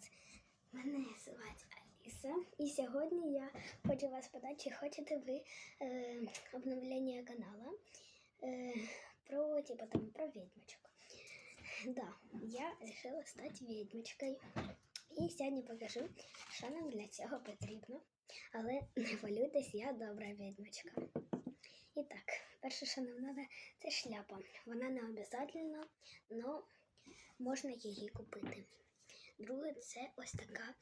привіт! Мене звати Аліса. І сьогодні я хочу вас питати, чи хочете ви е, обновлення каналу е, про, типу, там, про відьмочок. Да, я вирішила стати відьмочкою. І сьогодні покажу, що нам для цього потрібно. Але не хвилюйтесь, я добра відьмочка. І так, перше, що нам треба, це шляпа. Вона не обов'язково, але можна її купити. Друге, це ось така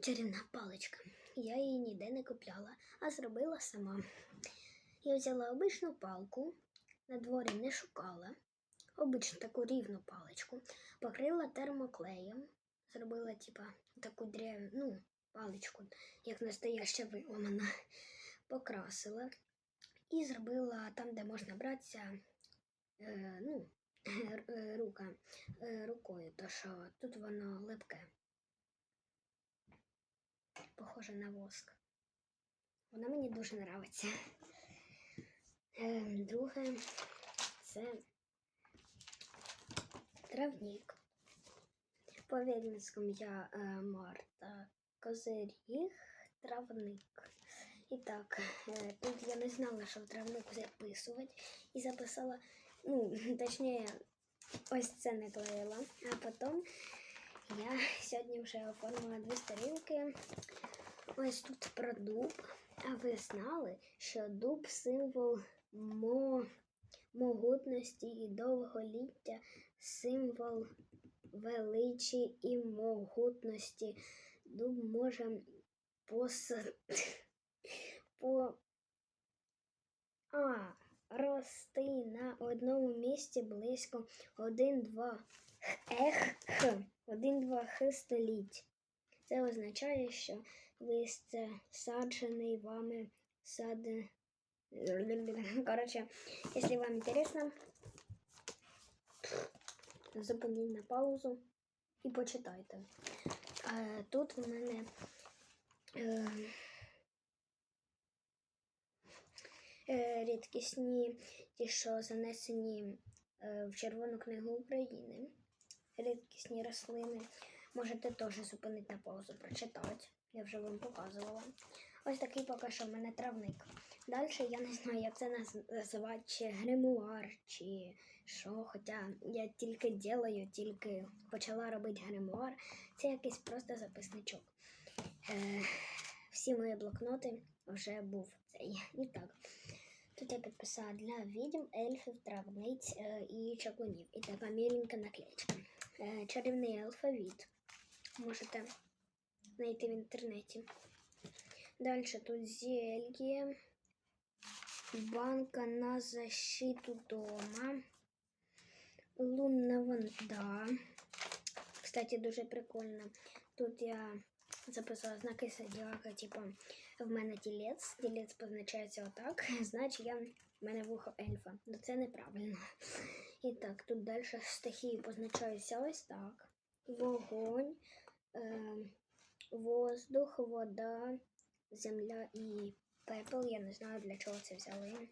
чарівна паличка. Я її ніде не купляла, а зробила сама. Я взяла обичну палку, на дворі не шукала, обичну таку рівну паличку, покрила термоклеєм, зробила типа таку древ... ну, паличку, як настояща виламана, покрасила і зробила там, де можна братися, е, ну, рука, е, рукою, то що тут воно липке. Похоже на воск. Воно мені дуже подобається. Е, друге, це травник. По відмінському я е, Марта Козиріг, травник. І так, тут я не знала, що в травнику записувати. І записала, ну, точніше, ось це не клеїла. А потім я сьогодні вже оформила дві сторінки. Ось тут про дуб. А ви знали, що дуб символ мо... могутності і довголіття, символ величі і могутності. Дуб може пос... по... А, рости на одному місці близько 1-2 ех х. 1-2 х століть. Це означає, що ви сте саджений вами сад. Короче, если вам интересно, зупиніть на паузу і почитайте. Тут в мене е, е, рідкісні, ті, що занесені е, в Червону книгу України. Рідкісні рослини. Можете теж зупинити на паузу, прочитати. Я вже вам показувала. Ось такий поки що в мене травник. Далі я не знаю, як це називати, чи гримуар, чи що. Хоча я тільки ділаю, тільки почала робити гримуар. Це якийсь просто записничок. Е, всі мої блокноти вже був цей. І так. Тут я підписала для відьм, ельфів, травниць е, і чаклунів. І така міленька наклеечка. Е, чарівний алфавіт. Можете знайти в інтернеті. Далі тут зелье, банка на защиту дома, лунна вода. Кстати, дуже прикольно. Тут я записала знаки зодіака, типу, в мене тілець. Тілець позначається отак. Значить, я в мене вухо ельфа. Ну це неправильно. І так, тут далі стихії позначаються ось так. Вогонь, е, воздух, вода, земля і пепел. Я не знаю, для чого це взяли.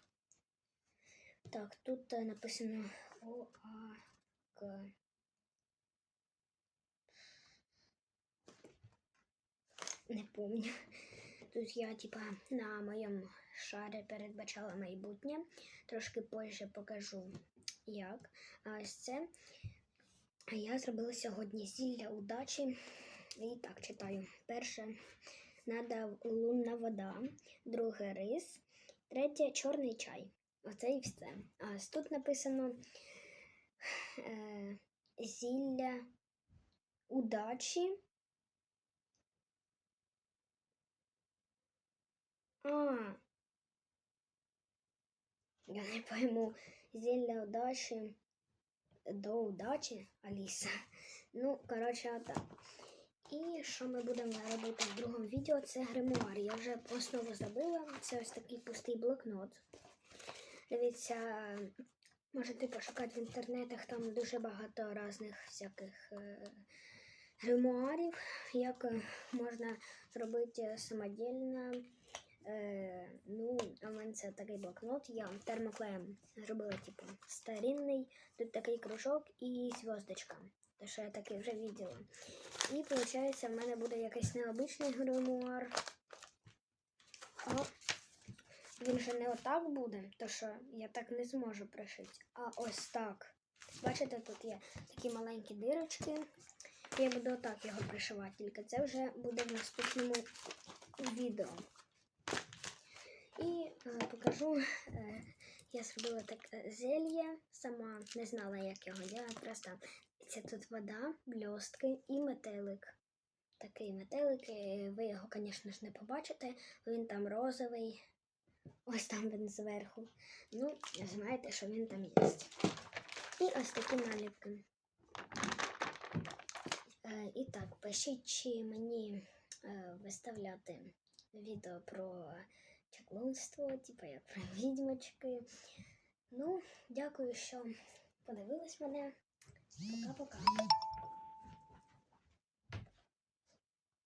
Так, тут е, написано О. Не помню. Тут я, типа, на моєму шарі передбачала майбутнє. Трошки позже покажу, як. А ось це я зробила сьогодні зілля удачі. І так читаю. Перше надо лунна вода, друге рис, третє чорний чай. Оце і все. А тут написано е, зілля удачі. Я не пойму. Зілля удачі до удачі, Аліса. Ну, коротше, отак. І що ми будемо робити в другому відео, це гримуар. Я вже основу забила. Це ось такий пустий блокнот. Дивіться, можете пошукати в інтернетах, там дуже багато різних всяких е, гримуарів, як е, можна зробити самодільно. Е, ну, в мене це такий блокнот. Я термоклеєм зробила, типу, старинний. Тут такий кружок і зв'язочка. Те, що я такий вже виділа. І виходить, в мене буде якийсь необичний гримуар. А він же не отак буде, то що я так не зможу пришити. А ось так. Бачите, тут є такі маленькі дирочки. Я буду отак його пришивати, тільки це вже буде в наступному відео. І е, покажу, е, я зробила таке зелье, сама не знала, як його робити. Просто це тут вода, блістки і метелик. Такий метелик, е, ви його, звісно ж, не побачите, він там розовий. Ось там він зверху. Ну, знаєте, що він там є. І ось такі наліпки. Е, і так, пишіть, чи мені е, виставляти відео про чаклунство, типу як про відьмочки. Ну, дякую, що подивились мене. Пока-пока.